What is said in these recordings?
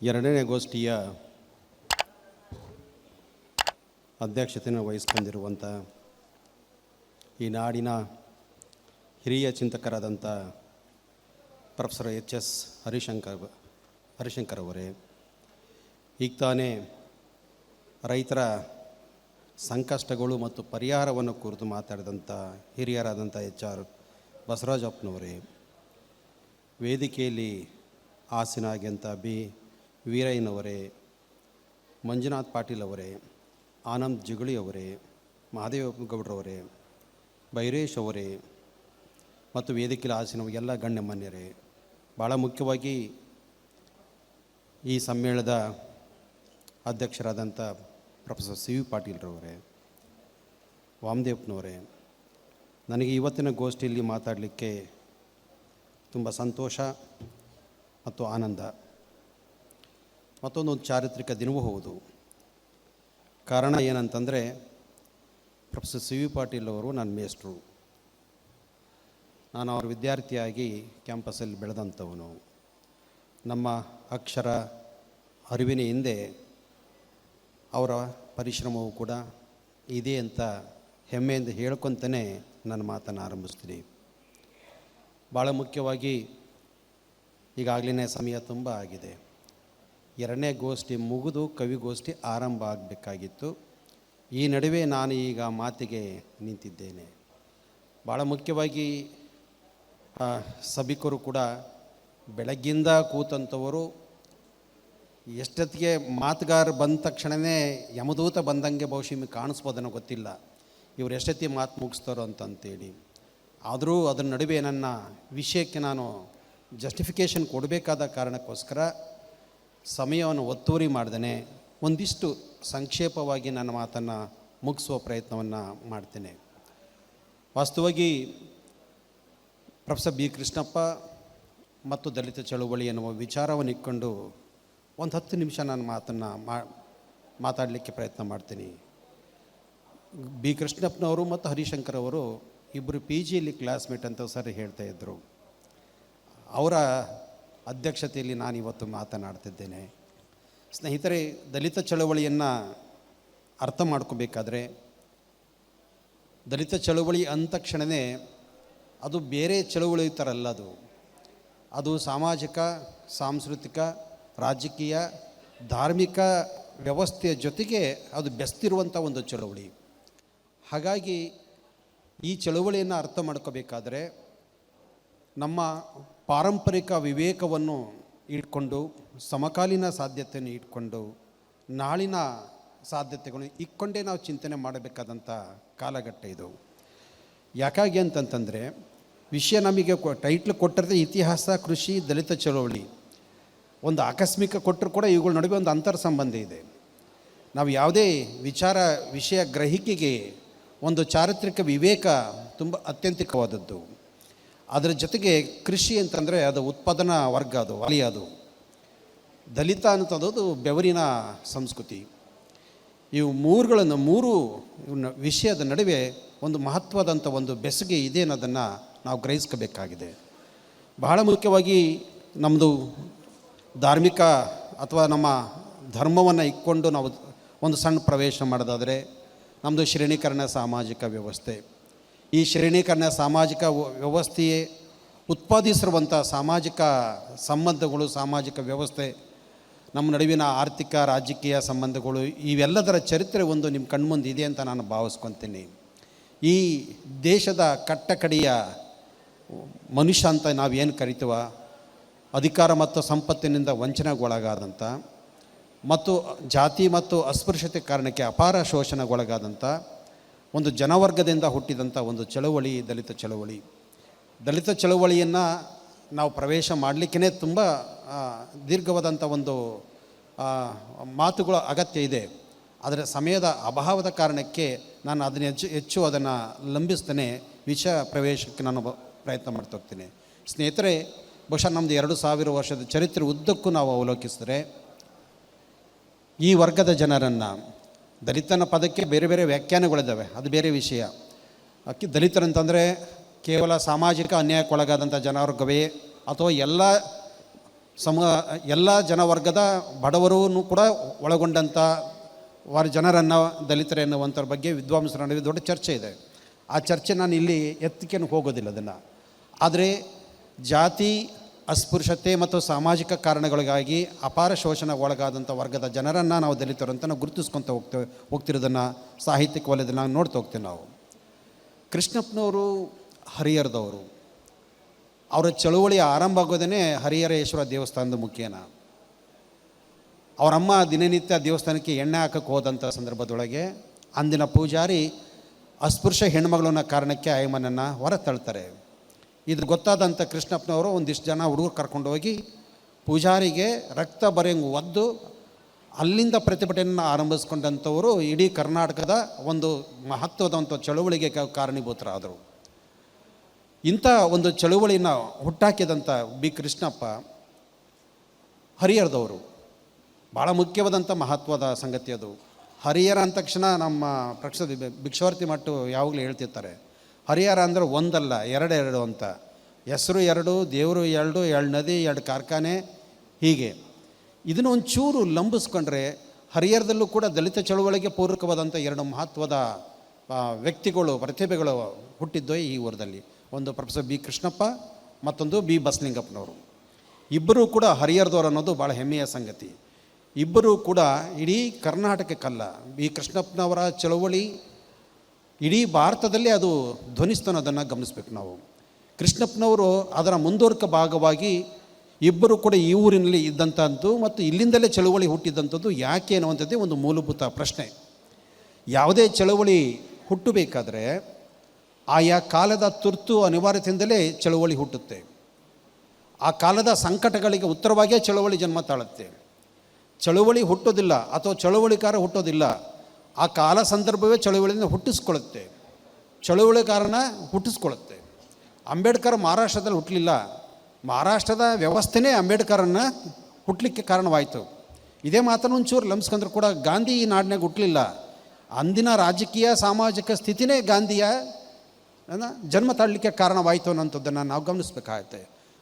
ಎರಡನೇ ಗೋಷ್ಠಿಯ ಅಧ್ಯಕ್ಷತೆಯನ್ನು ವಹಿಸ್ಕೊಂಡಿರುವಂಥ ಈ ನಾಡಿನ ಹಿರಿಯ ಚಿಂತಕರಾದಂಥ professor H S Harishankar Harishankar ಅವರೇ, ಈಗ ತಾನೇ ರೈತರ ಸಂಕಷ್ಟಗಳು ಮತ್ತು ಪರಿಹಾರವನ್ನು ಕುರಿತು ಮಾತಾಡಿದಂಥ ಹಿರಿಯರಾದಂಥ ಎಚ್ ಆರ್ ಬಸವರಾಜಪ್ಪನವರೇ, ವೇದಿಕೆಯಲ್ಲಿ ಆಸೀನಾಗಿಂತ ಬಿ ವೀರಯ್ಯನವರೇ, ಮಂಜುನಾಥ್ ಪಾಟೀಲ್ ಅವರೇ ಆನಂದ್ ಜಿಗಳಿ ಅವರೇ, ಮಹಾದೇವ ಗೌಡ್ರವರೇ, ಬೈರೇಶ್ ಅವರೇ ಮತ್ತು ವೇದಿಕೆಲ ಆಸಿನ ಎಲ್ಲ ಗಣ್ಯಮಾನ್ಯರೇ ಭಾಳ ಮುಖ್ಯವಾಗಿ ಈ ಸಮ್ಮೇಳನದ ಅಧ್ಯಕ್ಷರಾದಂಥ ಪ್ರೊಫೆಸರ್ ಸಿ ವಿ ಪಾಟೀಲ್ರವರೇ ವಾಮದೇವ್ನವರೇ ನನಗೆ ಇವತ್ತಿನ ಗೋಷ್ಠಿಯಲ್ಲಿ ಮಾತಾಡಲಿಕ್ಕೆ ತುಂಬ ಸಂತೋಷ ಮತ್ತು ಆನಂದ. ಮತ್ತೊಂದು ಚಾರಿತ್ರಿಕ ದಿನವೂ ಹೌದು. ಕಾರಣ ಏನಂತಂದರೆ, ಪ್ರೊಫೆಸರ್ ಸಿ ವಿ ಪಾಟೀಲ್ ಅವರು ನನ್ನ ಮೇಸ್ಟ್ರು ನಾನು ಅವ್ರ ವಿದ್ಯಾರ್ಥಿಯಾಗಿ ಕ್ಯಾಂಪಸ್ಸಲ್ಲಿ ಬೆಳೆದಂಥವನು. ನಮ್ಮ ಅಕ್ಷರ ಅರಿವಿನ ಹಿಂದೆ ಅವರ ಪರಿಶ್ರಮವು ಕೂಡ ಇದೆ ಅಂತ ಹೆಮ್ಮೆಯಿಂದ ಹೇಳ್ಕೊತನೇ ನನ್ನ ಮಾತನ್ನು ಆರಂಭಿಸ್ತೀನಿ. ಭಾಳ ಮುಖ್ಯವಾಗಿ ಈಗಾಗಲೇ ಸಮಯ ತುಂಬ ಆಗಿದೆ. ಎರಡನೇ ಗೋಷ್ಠಿ ಮುಗಿದು ಕವಿಗೋಷ್ಠಿ ಆರಂಭ ಆಗಬೇಕಾಗಿತ್ತು. ಈ ನಡುವೆ ನಾನು ಈಗ ಮಾತಿಗೆ ನಿಂತಿದ್ದೇನೆ. ಭಾಳ ಮುಖ್ಯವಾಗಿ ಸಭಿಕರು ಕೂಡ ಬೆಳಗ್ಗಿಂದ ಕೂತಂಥವರು ಎಷ್ಟೊತ್ತಿಗೆ ಮಾತುಗಾರ ಬಂದ ತಕ್ಷಣವೇ ಯಮದೂತ ಬಂದಂಗೆ ಬಹುಶಃ ಕಾಣಿಸ್ಬೋದನ್ನೋ ಗೊತ್ತಿಲ್ಲ. ಇವರು ಎಷ್ಟೊತ್ತಿಗೆ ಮಾತು ಮುಗಿಸ್ತಾರೋ ಅಂತಂತೇಳಿ. ಆದರೂ ಅದರ ನಡುವೆ ನನ್ನ ವಿಷಯಕ್ಕೆ ನಾನು ಜಸ್ಟಿಫಿಕೇಷನ್ ಕೊಡಬೇಕಾದ ಕಾರಣಕ್ಕೋಸ್ಕರ ಸಮಯವನ್ನು ಒತ್ತುವರಿ ಮಾಡ್ದೇ ಒಂದಿಷ್ಟು ಸಂಕ್ಷೇಪವಾಗಿ ನನ್ನ ಮಾತನ್ನು ಮುಗಿಸುವ ಪ್ರಯತ್ನವನ್ನು ಮಾಡ್ತೇನೆ. ವಾಸ್ತವವಾಗಿ ಪ್ರೊಫೆಸರ್ ಬಿ. ಕೃಷ್ಣಪ್ಪ ಮತ್ತು ದಲಿತ ಚಳುವಳಿ ಎನ್ನುವ ವಿಚಾರವನ್ನು ಇಟ್ಕೊಂಡು ಒಂದು ಹತ್ತು ನಿಮಿಷ ನಾನು ಮಾತನ್ನು ಮಾ, ಮಾತಾಡಲಿಕ್ಕೆ ಪ್ರಯತ್ನ ಮಾಡ್ತೀನಿ. ಬಿ. ಕೃಷ್ಣಪ್ಪನವರು ಮತ್ತು ಹರಿಶಂಕರ್ ಅವರು ಇಬ್ಬರು ಪಿ ಜಿಯಲ್ಲಿ ಕ್ಲಾಸ್ಮೇಟ್ ಅಂತ ಸರ್ ಹೇಳ್ತಾ ಇದ್ದರು ಅವರ ಅಧ್ಯಕ್ಷತೆಯಲ್ಲಿ ನಾನು ಇವತ್ತು ಮಾತನಾಡ್ತಿದ್ದೇನೆ. ಸ್ನೇಹಿತರೆ, ದಲಿತ ಚಳವಳಿಯನ್ನು ಅರ್ಥ ಮಾಡ್ಕೋಬೇಕಾದ್ರೆ, ದಲಿತ ಚಳುವಳಿ ಅಂದ ತಕ್ಷಣವೇ ಅದು ಬೇರೆ ಚಳವಳಿ ಥರ ಅಲ್ಲ ಅದು. ಅದು ಸಾಮಾಜಿಕ, ಸಾಂಸ್ಕೃತಿಕ, ರಾಜಕೀಯ, ಧಾರ್ಮಿಕ ವ್ಯವಸ್ಥೆಯ ಜೊತೆಗೆ ಅದು ಬೆಸ್ತಿರುವಂಥ ಒಂದು ಚಳುವಳಿ. ಹಾಗಾಗಿ ಈ ಚಳವಳಿಯನ್ನು ಅರ್ಥ ಮಾಡ್ಕೋಬೇಕಾದ್ರೆ ನಮ್ಮ ಪಾರಂಪರಿಕ ವಿವೇಕವನ್ನು ಇಟ್ಕೊಂಡು, ಸಮಕಾಲೀನ ಸಾಧ್ಯತೆಯನ್ನು ಇಟ್ಕೊಂಡು, ನಾಳಿನ ಸಾಧ್ಯತೆಗಳನ್ನು ಇಟ್ಕೊಂಡೇ ನಾವು ಚಿಂತನೆ ಮಾಡಬೇಕಾದಂಥ ಕಾಲಘಟ್ಟ ಇದು. ಯಾಕಾಗಿ ಅಂತಂತಂದರೆ, ವಿಷಯ ನಮಗೆ ಕೊ ಟೈಟ್ಲ್ ಕೊಟ್ಟಿರೋದೇ ಇತಿಹಾಸ, ಕೃಷಿ, ದಲಿತ ಚಳವಳಿ. ಒಂದು ಆಕಸ್ಮಿಕ ಕೊಟ್ಟರು ಕೂಡ ಇವುಗಳ ನಡುವೆ ಒಂದು ಅಂತರ್ ಸಂಬಂಧ ಇದೆ. ನಾವು ಯಾವುದೇ ವಿಚಾರ, ವಿಷಯ ಗ್ರಹಿಕೆಗೆ ಒಂದು ಚಾರಿತ್ರಿಕ ವಿವೇಕ ತುಂಬ ಅತ್ಯಂತಿಕವಾದದ್ದು. ಅದರ ಜೊತೆಗೆ ಕೃಷಿ ಅಂತಂದರೆ ಅದು ಉತ್ಪಾದನಾ ವರ್ಗ ಅದು, ವಲಯ ಅದು. ದಲಿತ ಅಂತದೋದು ಬೆವರಿನ ಸಂಸ್ಕೃತಿ. ಇವು ಮೂರುಗಳನ್ನು, ಮೂರು ವಿಷಯದ ನಡುವೆ ಒಂದು ಮಹತ್ವದಂಥ ಒಂದು ಬೆಸುಗೆ ಇದೆ ಅನ್ನೋದನ್ನು ನಾವು ಗ್ರಹಿಸ್ಕೋಬೇಕಾಗಿದೆ. ಬಹಳ ಮುಖ್ಯವಾಗಿ ನಮ್ಮದು ಧಾರ್ಮಿಕ ಅಥವಾ ನಮ್ಮ ಧರ್ಮವನ್ನು ಇಕ್ಕೊಂಡು ನಾವು ಒಂದು ಸಣ್ಣ ಪ್ರವೇಶ ಮಾಡೋದಾದರೆ ನಮ್ಮದು ಶ್ರೇಣೀಕರಣ ಸಾಮಾಜಿಕ ವ್ಯವಸ್ಥೆ. ಈ ಶ್ರೇಣೀಕರಣ ಸಾಮಾಜಿಕ ವ್ಯವಸ್ಥೆಯೇ ಉತ್ಪಾದಿಸಿರುವಂಥ ಸಾಮಾಜಿಕ ಸಂಬಂಧಗಳು, ಸಾಮಾಜಿಕ ವ್ಯವಸ್ಥೆ, ನಮ್ಮ ನಡುವಿನ ಆರ್ಥಿಕ, ರಾಜಕೀಯ ಸಂಬಂಧಗಳು, ಇವೆಲ್ಲದರ ಚರಿತ್ರೆ ಒಂದು ನಿಮ್ಮ ಕಣ್ಮುಂದೆ ಇದೆ ಅಂತ ನಾನು ಭಾವಿಸ್ಕೊತೀನಿ. ಈ ದೇಶದ ಕಟ್ಟಕಡೆಯ ಮನುಷ್ಯ ಅಂತ ನಾವೇನು ಕರಿತೀವ? ಅಧಿಕಾರ ಮತ್ತು ಸಂಪತ್ತಿನಿಂದ ವಂಚನೆಗೊಳಗಾದಂಥ ಮತ್ತು ಜಾತಿ ಮತ್ತು ಅಸ್ಪೃಶ್ಯತೆ ಕಾರಣಕ್ಕೆ ಅಪಾರ ಶೋಷಣೆಗೊಳಗಾದಂಥ ಒಂದು ಜನವರ್ಗದಿಂದ ಹುಟ್ಟಿದಂಥ ಒಂದು ಚಳುವಳಿ, ದಲಿತ ಚಳುವಳಿ. ದಲಿತ ಚಳುವಳಿಯನ್ನು ನಾವು ಪ್ರವೇಶ ಮಾಡಲಿಕ್ಕೇ ತುಂಬ ದೀರ್ಘವಾದಂಥ ಒಂದು ಮಾತುಗಳ ಅಗತ್ಯ ಇದೆ. ಆದರೆ ಸಮಯದ ಅಭಾವದ ಕಾರಣಕ್ಕೆ ನಾನು ಅದನ್ನು ಹೆಚ್ಚು ಹೆಚ್ಚು ಅದನ್ನು ಲಂಬಿಸ್ತೇನೆ. ವಿಷಯ ಪ್ರವೇಶಕ್ಕೆ ನಾನು ಪ್ರಯತ್ನ ಮಾಡ್ತಾ ಹೋಗ್ತೀನಿ. ಸ್ನೇಹಿತರೆ, ಬಹುಶಃ ನಮ್ಮದು ಎರಡು ಸಾವಿರ ವರ್ಷದ ಚರಿತ್ರೆ ಉದ್ದಕ್ಕೂ ನಾವು ಅವಲೋಕಿಸಿದ್ರೆ, ಈ ವರ್ಗದ ಜನರನ್ನು ದಲಿತನ ಪದಕ್ಕೆ ಬೇರೆ ಬೇರೆ ವ್ಯಾಖ್ಯಾನಗಳಿದ್ದಾವೆ. ಅದು ಬೇರೆ ವಿಷಯ. ಅಕ್ಕಿ ದಲಿತರಂತಂದರೆ ಕೇವಲ ಸಾಮಾಜಿಕ ಅನ್ಯಾಯಕ್ಕೊಳಗಾದಂಥ ಜನವರ್ಗವೇ, ಅಥವಾ ಎಲ್ಲ ಸಮ, ಎಲ್ಲ ಜನವರ್ಗದ ಬಡವರೂ ಕೂಡ ಒಳಗೊಂಡಂಥ ವಾರ, ಜನರನ್ನು ದಲಿತರು ಎನ್ನುವಂಥವ್ರ ಬಗ್ಗೆ ವಿದ್ವಾಂಸರ ನಡುವೆ ದೊಡ್ಡ ಚರ್ಚೆ ಇದೆ. ಆ ಚರ್ಚೆ ನಾನು ಇಲ್ಲಿ ಎತ್ತಿಕೆನೂ ಹೋಗೋದಿಲ್ಲ ಅದನ್ನು. ಆದರೆ ಜಾತಿ ಅಸ್ಪೃಶ್ಯತೆ ಮತ್ತು ಸಾಮಾಜಿಕ ಕಾರಣಗಳಿಗಾಗಿ ಅಪಾರ ಶೋಷಣೆ ಒಳಗಾದಂಥ ವರ್ಗದ ಜನರನ್ನು ನಾವು ದಲಿತರು ಅಂತ ನಾವು ಗುರುತಿಸ್ಕೊತ ಹೋಗ್ತೇವೆ, ಹೋಗ್ತಿರೋದನ್ನು ಸಾಹಿತ್ಯಿಕ ವಲಯದಲ್ಲಿ ನಾವು ನೋಡ್ತಾ ಹೋಗ್ತೇವೆ ನಾವು. ಕೃಷ್ಣಪ್ಪನವರು ಹರಿಹರದವರು. ಅವರ ಚಳುವಳಿ ಆರಂಭ ಆಗೋದೇ ಹರಿಹರೇಶ್ವರ ದೇವಸ್ಥಾನದ ಮುಖೇನ. ಅವರಮ್ಮ ದಿನನಿತ್ಯ ದೇವಸ್ಥಾನಕ್ಕೆ ಎಣ್ಣೆ ಹಾಕಕ್ಕೆ ಹೋದಂಥ ಸಂದರ್ಭದೊಳಗೆ ಅಂದಿನ ಪೂಜಾರಿ ಅಸ್ಪೃಶ್ಯ ಹೆಣ್ಮಗಳನ್ನ ಕಾರಣಕ್ಕೆ ಆಯಮ್ಮನನ್ನು ಹೊರ ತಳ್ತಾರೆ. ಇದು ಗೊತ್ತಾದಂಥ ಕೃಷ್ಣಪ್ಪನವರು ಒಂದಿಷ್ಟು ಜನ ಹುಡುಗರು ಕರ್ಕೊಂಡು ಹೋಗಿ ಪೂಜಾರಿಗೆ ರಕ್ತ ಬರೆಯಂಗೆ ಒದ್ದು ಅಲ್ಲಿಂದ ಪ್ರತಿಭಟನೆಯನ್ನು ಆರಂಭಿಸ್ಕೊಂಡಂಥವರು ಇಡೀ ಕರ್ನಾಟಕದ ಒಂದು ಮಹತ್ವದಂಥ ಚಳುವಳಿಗೆ ಕಾರಣೀಭೂತರಾದರು. ಇಂಥ ಒಂದು ಚಳುವಳಿನ ಹುಟ್ಟಾಕಿದಂಥ ಬಿ ಕೃಷ್ಣಪ್ಪ ಹರಿಹರದವರು. ಭಾಳ ಮುಖ್ಯವಾದಂಥ ಮಹತ್ವದ ಸಂಗತಿ ಅದು. ಹರಿಹರ ಅಂದ ತಕ್ಷಣ ನಮ್ಮ ಪ್ರಕ್ಷ ಭಿಕ್ಷಾವರ್ತಿ ಮಟ್ಟು ಯಾವಾಗಲೂ ಹೇಳ್ತಿರ್ತಾರೆ. ಹರಿಹರ ಅಂದರೆ ಒಂದಲ್ಲ ಎರಡು ಅಂತ. ಹೆಸರು ಎರಡು, ದೇವರು ಎರಡು ಎರಡು ನದಿ, ಎರಡು ಕಾರ್ಖಾನೆ, ಹೀಗೆ. ಇದನ್ನು ಒಂಚೂರು ಲಂಬಿಸ್ಕೊಂಡ್ರೆ ಹರಿಹರದಲ್ಲೂ ಕೂಡ ದಲಿತ ಚಳುವಳಿಗೆ ಪೂರಕವಾದಂಥ ಎರಡು ಮಹತ್ವದ ವ್ಯಕ್ತಿಗಳು, ಪ್ರತಿಭೆಗಳು ಹುಟ್ಟಿದ್ದು ಈ ಊರದಲ್ಲಿ. ಒಂದು ಪ್ರೊಫೆಸರ್ ಬಿ ಕೃಷ್ಣಪ್ಪ, ಮತ್ತೊಂದು ಬಿ ಬಸಲಿಂಗಪ್ಪನವರು. ಇಬ್ಬರೂ ಕೂಡ ಹರಿಹರದವರು ಅನ್ನೋದು ಭಾಳ ಹೆಮ್ಮೆಯ ಸಂಗತಿ. ಇಬ್ಬರೂ ಕೂಡ ಇಡೀ ಕರ್ನಾಟಕಕ್ಕಲ್ಲ, ಬಿ ಕೃಷ್ಣಪ್ಪನವರ ಚಳವಳಿ ಇಡೀ ಭಾರತದಲ್ಲೇ ಅದು ಧ್ವನಿಸ್ತು ಅನ್ನೋದನ್ನು ಗಮನಿಸ್ಬೇಕು ನಾವು. ಕೃಷ್ಣಪ್ಪನವರು ಅದರ ಮುಂದುವರ್ಕ ಭಾಗವಾಗಿ ಇಬ್ಬರು ಕೂಡ ಈ ಊರಿನಲ್ಲಿ ಇದ್ದಂಥದ್ದು ಮತ್ತು ಇಲ್ಲಿಂದಲೇ ಚಳುವಳಿ ಹುಟ್ಟಿದ್ದಂಥದ್ದು ಯಾಕೆ ಅನ್ನುವಂಥದ್ದೇ ಒಂದು ಮೂಲಭೂತ ಪ್ರಶ್ನೆ. ಯಾವುದೇ ಚಳುವಳಿ ಹುಟ್ಟಬೇಕಾದ್ರೆ ಆಯಾ ಕಾಲದ ತುರ್ತು ಅನಿವಾರ್ಯತೆಯಿಂದಲೇ ಚಳುವಳಿ ಹುಟ್ಟುತ್ತೆ. ಆ ಕಾಲದ ಸಂಕಟಗಳಿಗೆ ಉತ್ತರವಾಗಿಯೇ ಚಳುವಳಿ ಜನ್ಮ ತಾಳುತ್ತೆ. ಚಳುವಳಿ ಹುಟ್ಟೋದಿಲ್ಲ ಅಥವಾ ಚಳುವಳಿಕಾರ ಹುಟ್ಟೋದಿಲ್ಲ. ಆ ಕಾಲ ಸಂದರ್ಭವೇ ಚಳುವಳಿಯಿಂದ ಹುಟ್ಟಿಸ್ಕೊಳ್ಳುತ್ತೆ. ಚಳುವಳಿಕಾರನ ಹುಟ್ಟಿಸ್ಕೊಳ್ಳುತ್ತೆ. ಅಂಬೇಡ್ಕರ್ ಮಹಾರಾಷ್ಟ್ರದಲ್ಲಿ ಹುಟ್ಟಲಿಲ್ಲ. ಮಹಾರಾಷ್ಟ್ರದ ವ್ಯವಸ್ಥೆನೇ ಅಂಬೇಡ್ಕರನ್ನು ಹುಟ್ಟಲಿಕ್ಕೆ ಕಾರಣವಾಯಿತು. ಇದೇ ಮಾತನ್ನು ಒಂಚೂರು ಲಂಬಿಸ್ಕೊಂಡ್ರು ಕೂಡ ಗಾಂಧಿ ಈ ನಾಡಿನಾಗ ಹುಟ್ಟಲಿಲ್ಲ. ಅಂದಿನ ರಾಜಕೀಯ, ಸಾಮಾಜಿಕ ಸ್ಥಿತಿನೇ ಗಾಂಧಿಯ ಜನ್ಮ ತಾಳಲಿಕ್ಕೆ ಕಾರಣವಾಯಿತು ಅನ್ನೋಂಥದ್ದನ್ನು ನಾವು ಗಮನಿಸಬೇಕಾಗತ್ತೆ.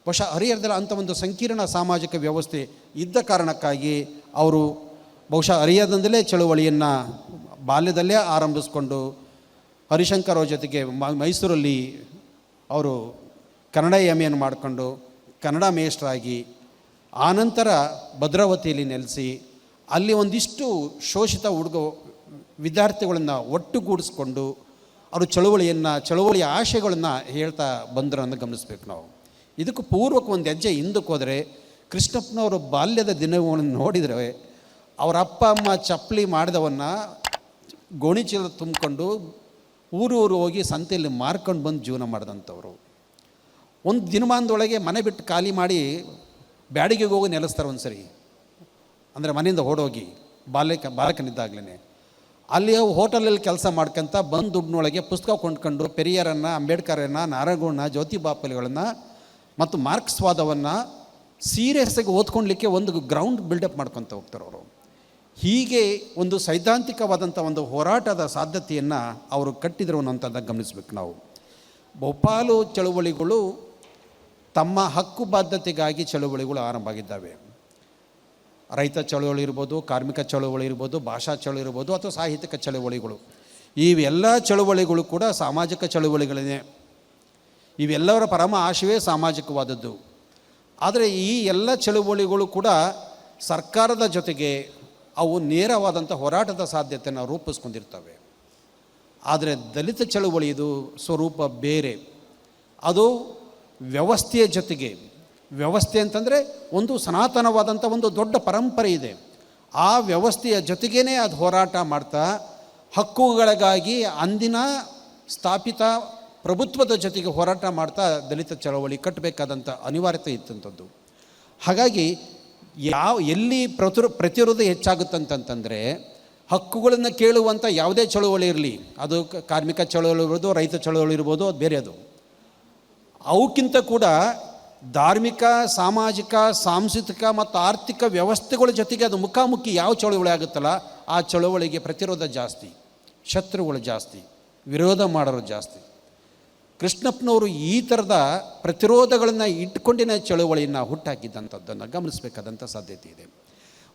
ಬಹುಶಃ ಹರಿಹರದಲ್ಲಿ ಅಂಥ ಒಂದು ಸಂಕೀರ್ಣ ಸಾಮಾಜಿಕ ವ್ಯವಸ್ಥೆ ಇದ್ದ ಕಾರಣಕ್ಕಾಗಿ ಅವರು ಬಹುಶಃ ಹರಿಹರದಿಂದಲೇ ಚಳುವಳಿಯನ್ನು ಬಾಲ್ಯದಲ್ಲೇ ಆರಂಭಿಸ್ಕೊಂಡು ಹರಿಶಂಕರ್ ಅವ್ರ ಜೊತೆಗೆ ಮೈಸೂರಲ್ಲಿ ಅವರು ಕನ್ನಡ ಎಂ ಎನ್ ಮಾಡಿಕೊಂಡು ಕನ್ನಡ ಮೇಷ್ಟ್ರಾಗಿ ಆನಂತರ ಭದ್ರಾವತಿಯಲ್ಲಿ ನೆಲೆಸಿ ಅಲ್ಲಿ ಒಂದಿಷ್ಟು ಶೋಷಿತ ಹುಡುಗ ವಿದ್ಯಾರ್ಥಿಗಳನ್ನು ಒಟ್ಟುಗೂಡಿಸ್ಕೊಂಡು ಅವರು ಚಳುವಳಿಯನ್ನು, ಚಳುವಳಿಯ ಆಶಯಗಳನ್ನು ಹೇಳ್ತಾ ಬಂದರು ಬಂದರನ್ನು ಗಮನಿಸ್ಬೇಕು ನಾವು. ಇದಕ್ಕೂ ಪೂರ್ವಕ್ಕೆ ಒಂದು ಹೆಜ್ಜೆ ಹಿಂದಕ್ಕೆ ಹೋದರೆ ಕೃಷ್ಣಪ್ಪನವರ ಬಾಲ್ಯದ ದಿನಗಳನ್ನು ನೋಡಿದರೆ ಅವರ ಅಪ್ಪ, ಅಮ್ಮ ಚಪ್ಪಲಿ ಮಾಡಿದವನ್ನ ಗೋಣಿ ಚೀಲ ತುಂಬಿಕೊಂಡು ಊರೂರು ಊರು ಹೋಗಿ ಸಂತೆಯಲ್ಲಿ ಮಾರ್ಕೊಂಡು ಬಂದು ಜೀವನ ಮಾಡಿದಂಥವ್ರು. ಒಂದು ದಿನಮಾನದೊಳಗೆ ಮನೆ ಬಿಟ್ಟು ಖಾಲಿ ಮಾಡಿ ಬ್ಯಾಡಿಗೆಗೆ ಹೋಗಿ ನೆಲೆಸ್ತಾರೆ ಒಂದು ಸರಿ ಅಂದರೆ ಮನೆಯಿಂದ ಓಡೋಗಿ ಬಾಲ್ಯಕ ಬಾಲಕನಿದ್ದಾಗಲೇ ಅಲ್ಲಿ ಹೋಟೆಲಲ್ಲಿ ಕೆಲಸ ಮಾಡ್ಕೊಂತ ಬಂದು ದುಡ್ಡಿನೊಳಗೆ ಪುಸ್ತಕ ಕೊಂಡ್ಕೊಂಡು ಪೆರಿಯರನ್ನು, ಅಂಬೇಡ್ಕರನ್ನು, ನಾರಾಯಣಗೌಡನ, ಜ್ಯೋತಿ ಬಾಪಲಿಗಳನ್ನು ಮತ್ತು ಮಾರ್ಕ್ಸ್ವಾದವನ್ನು ಸೀರಿಯಸ್ಸಾಗಿ ಓದ್ಕೊಳ್ಲಿಕ್ಕೆ ಒಂದು ಗ್ರೌಂಡ್ ಬಿಲ್ಡಪ್ ಮಾಡ್ಕೊತ ಹೋಗ್ತಾರೆ ಅವರು ಹೀಗೆ ಒಂದು ಸೈದ್ಧಾಂತಿಕವಾದಂಥ ಒಂದು ಹೋರಾಟದ ಸಾಧ್ಯತೆಯನ್ನು ಅವರು ಕಟ್ಟಿದರು ಅನ್ನೋಂಥದ್ದು ಗಮನಿಸಬೇಕು ನಾವು. ಬಹುಪಾಲು ಚಳುವಳಿಗಳು ತಮ್ಮ ಹಕ್ಕು ಬಾಧ್ಯತೆಗಾಗಿ ಚಳುವಳಿಗಳು ಆರಂಭ ಆಗಿದ್ದಾವೆ. ರೈತ ಚಳುವಳಿ ಇರ್ಬೋದು, ಕಾರ್ಮಿಕ ಚಳುವಳಿ ಇರ್ಬೋದು, ಭಾಷಾ ಚಳುವಳಿ ಇರ್ಬೋದು ಅಥವಾ ಸಾಹಿತ್ಯಿಕ ಚಳುವಳಿಗಳು. ಇವೆಲ್ಲ ಚಳುವಳಿಗಳು ಕೂಡ ಸಾಮಾಜಿಕ ಚಳುವಳಿಗಳೇ ಇವೆಲ್ಲವರ ಪರಮ ಆಶಯವೇ ಸಾಮಾಜಿಕವಾದದ್ದು. ಆದರೆ ಈ ಎಲ್ಲ ಚಳುವಳಿಗಳು ಕೂಡ ಸರ್ಕಾರದ ಜೊತೆಗೆ ಅವು ನೇರವಾದಂಥ ಹೋರಾಟದ ಸಾಧ್ಯತೆಯನ್ನು ರೂಪಿಸ್ಕೊಂಡಿರ್ತವೆ. ಆದರೆ ದಲಿತ ಚಳುವಳಿದು ಸ್ವರೂಪ ಬೇರೆ. ಅದು ವ್ಯವಸ್ಥೆಯ ಜೊತೆಗೆ, ವ್ಯವಸ್ಥೆ ಅಂತಂದರೆ ಒಂದು ಸನಾತನವಾದಂಥ ಒಂದು ದೊಡ್ಡ ಪರಂಪರೆ ಇದೆ. ಆ ವ್ಯವಸ್ಥೆಯ ಜೊತೆಗೇ ಅದು ಹೋರಾಟ ಮಾಡ್ತಾ, ಹಕ್ಕುಗಳಿಗಾಗಿ ಅಂದಿನ ಸ್ಥಾಪಿತ ಪ್ರಭುತ್ವದ ಜೊತೆಗೆ ಹೋರಾಟ ಮಾಡ್ತಾ ದಲಿತ ಚಳವಳಿ ಕಟ್ಟಬೇಕಾದಂಥ ಅನಿವಾರ್ಯತೆ ಇತ್ತಂಥದ್ದು ಹಾಗಾಗಿ ಯಾವ, ಎಲ್ಲಿ ಪ್ರತಿರೋ, ಪ್ರತಿರೋಧ ಹೆಚ್ಚಾಗುತ್ತಂತಂತಂದರೆ ಹಕ್ಕುಗಳನ್ನು ಕೇಳುವಂಥ ಯಾವುದೇ ಚಳುವಳಿ ಇರಲಿ. ಅದು ಕಾರ್ಮಿಕ ಚಳುವಳಿ ಇರ್ಬೋದು, ರೈತ ಚಳುವಳಿ ಇರ್ಬೋದು, ಅದು ಬೇರೆ ಅದು. ಅವಕ್ಕಿಂತ ಕೂಡ ಧಾರ್ಮಿಕ, ಸಾಮಾಜಿಕ, ಸಾಂಸ್ಕೃತಿಕ ಮತ್ತು ಆರ್ಥಿಕ ವ್ಯವಸ್ಥೆಗಳ ಜೊತೆಗೆ ಅದು ಮುಖಾಮುಖಿ ಯಾವ ಚಳುವಳಿ ಆಗುತ್ತಲ್ಲ, ಆ ಚಳುವಳಿಗೆ ಪ್ರತಿರೋಧ ಜಾಸ್ತಿ, ಶತ್ರುಗಳು ಜಾಸ್ತಿ, ವಿರೋಧ ಮಾಡೋರು ಜಾಸ್ತಿ. ಕೃಷ್ಣಪ್ಪನವರು ಈ ಥರದ ಪ್ರತಿರೋಧಗಳನ್ನು ಇಟ್ಕೊಂಡಿನ ಚಳುವಳಿಯನ್ನು ಹುಟ್ಟಾಕಿದ್ದಂಥದ್ದನ್ನು ಗಮನಿಸಬೇಕಾದಂಥ ಸಾಧ್ಯತೆ ಇದೆ.